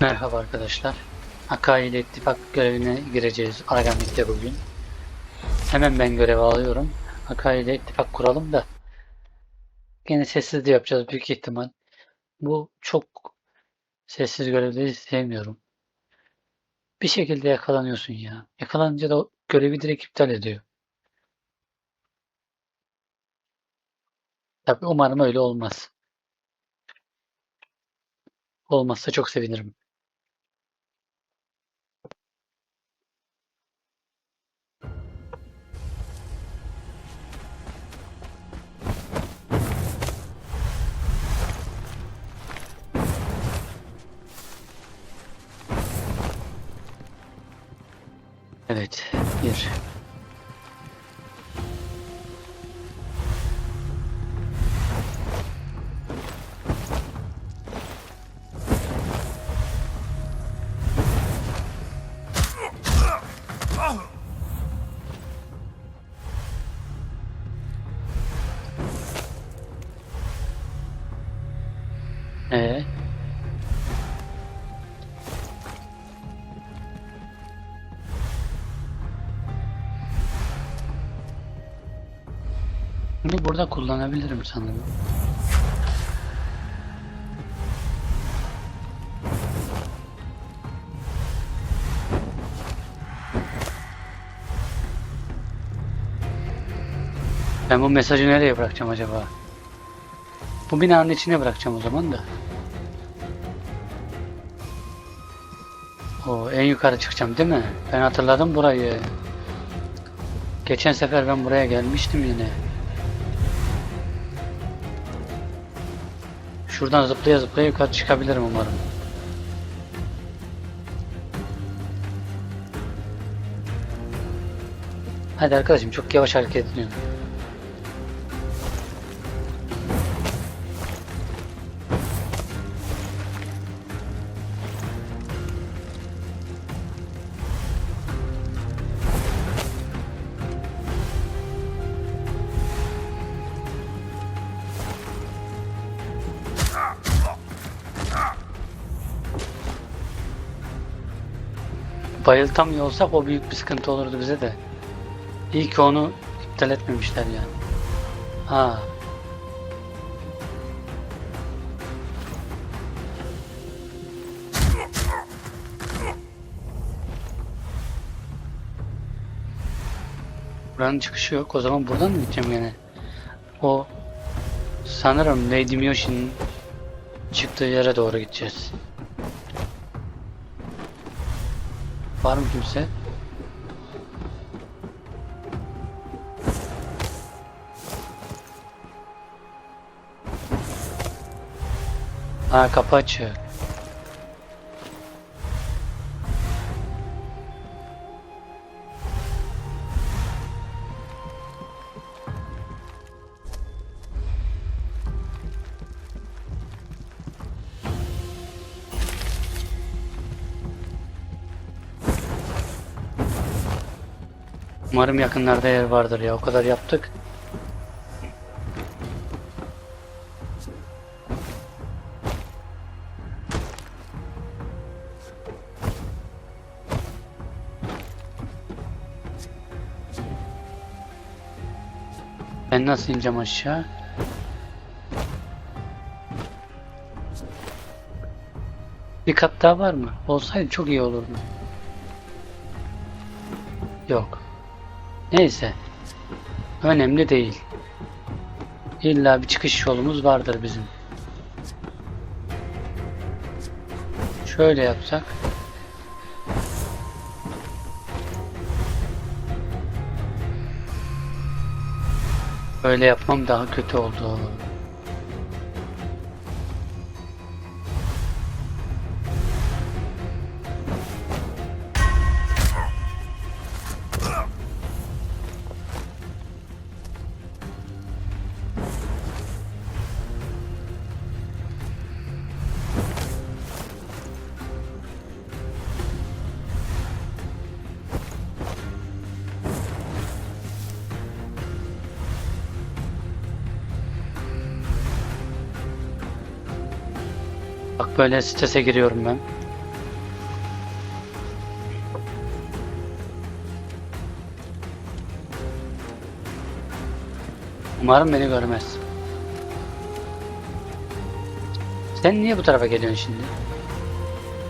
Merhaba arkadaşlar. Akai ile ittifak görevine gireceğiz Aragamik'te bugün. Hemen ben görev alıyorum. Akai ile ittifak kuralım da. Gene sessiz de yapacağız büyük ihtimal. Bu çok sessiz görevleri sevmiyorum. Bir şekilde yakalanıyorsun ya. Yakalanınca da görevi direkt iptal ediyor. Tabii umarım öyle olmaz. Olmazsa çok sevinirim. Evet, bir. Bunu burada kullanabilirim sanırım. Ben bu mesajı nereye bırakacağım acaba? Bu binanın içine bırakacağım o zaman da. O en yukarı çıkacağım değil mi? Ben hatırladım burayı. Geçen sefer ben buraya gelmiştim yine. Şuradan zıplaya zıplaya yukarı çıkabilirim umarım. Hadi arkadaşım çok yavaş hareket ediyorsun. Bayıltamıyor olsak o büyük bir sıkıntı olurdu bize de. İyi ki onu iptal etmemişler yani. Ha. Buranın çıkışı yok. O zaman buradan mı gideceğim gene? O sanırım Lady Miyoshi'nin çıktığı yere doğru gideceğiz. Var mı kimse? Ha kapı açık. Umarım yakınlarda yer vardır ya. O kadar yaptık. Ben nasıl ineceğim aşağı? Bir kat daha var mı? Olsaydı çok iyi olurdu. Yok. Neyse. Önemli değil. İlla bir çıkış yolumuz vardır bizim. Şöyle yapsak. Böyle yapmam daha kötü oldu. Bak böyle strese giriyorum ben. Umarım beni görmez. Sen niye bu tarafa geliyorsun şimdi?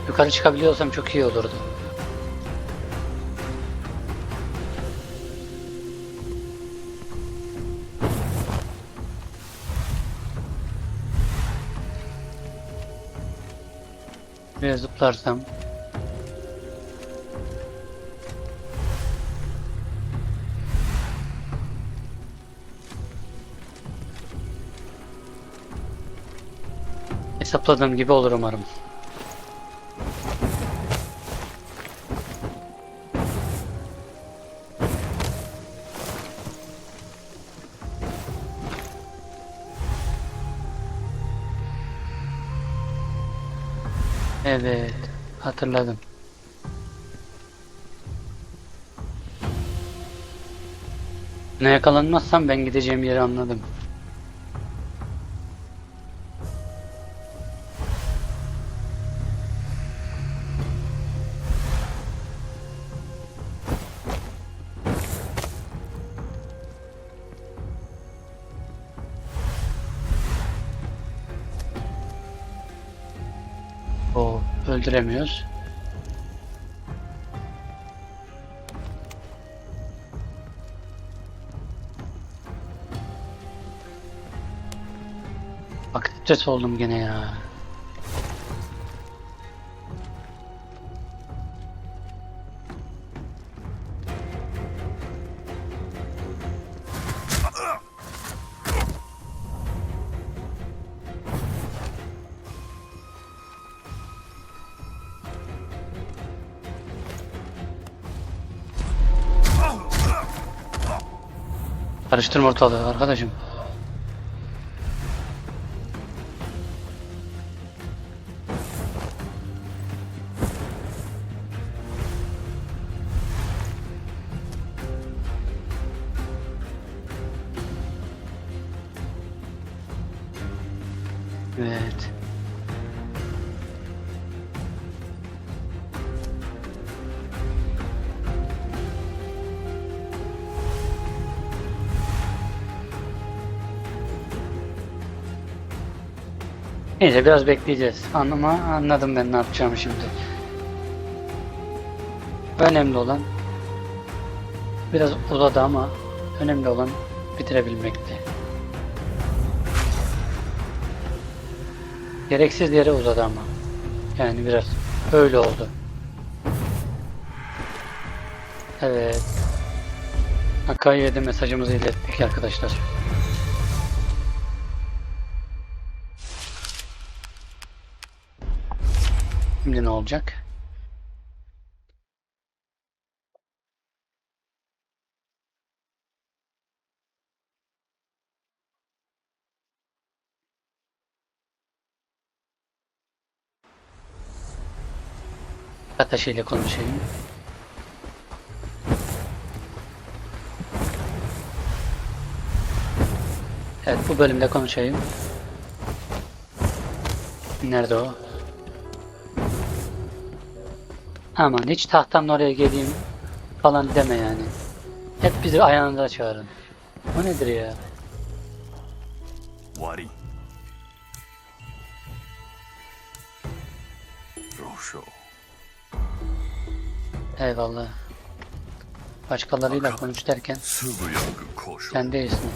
Yukarı çıkabiliyorsam çok iyi olurdu. Biraz zıplarsam. Hesapladığım gibi olur umarım. Evet, hatırladım. Ne yakalanmazsam ben gideceğim yeri anladım. O öldüremiyoruz. Bak stres oldum gene ya. Karıştırma ortalığı arkadaşım. Evet. Neyse biraz bekleyeceğiz. Anlama anladım ben ne yapacağımı şimdi. Önemli olan biraz uzadı ama önemli olan bitirebilmekti. Gereksiz yere uzadı ama. Yani biraz öyle oldu. Evet. Akai'ye de mesajımızı ilettik arkadaşlar. Şimdi ne olacak? Ataşı ile konuşayım. Evet bu bölümde konuşayım. Nerede o? Aman hiç tahtamla oraya geleyim falan deme yani. Hep bizi ayağınıza çağırın. Bu nedir ya? Wari. Rosho. Eyvallah. Başkalarıyla konuş derken sen değilsin.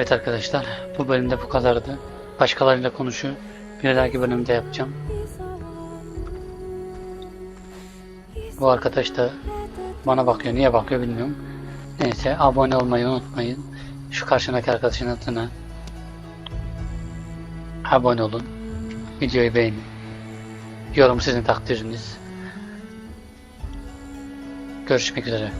Evet arkadaşlar bu bölümde bu kadardı. Başkalarıyla konuşu bir dahaki bölümde yapacağım. Bu arkadaş da bana bakıyor. Niye bakıyor bilmiyorum. Neyse abone olmayı unutmayın. Şu karşındaki arkadaşın adına abone olun. Videoyu beğenin. Yorum sizin takdiriniz. Görüşmek üzere.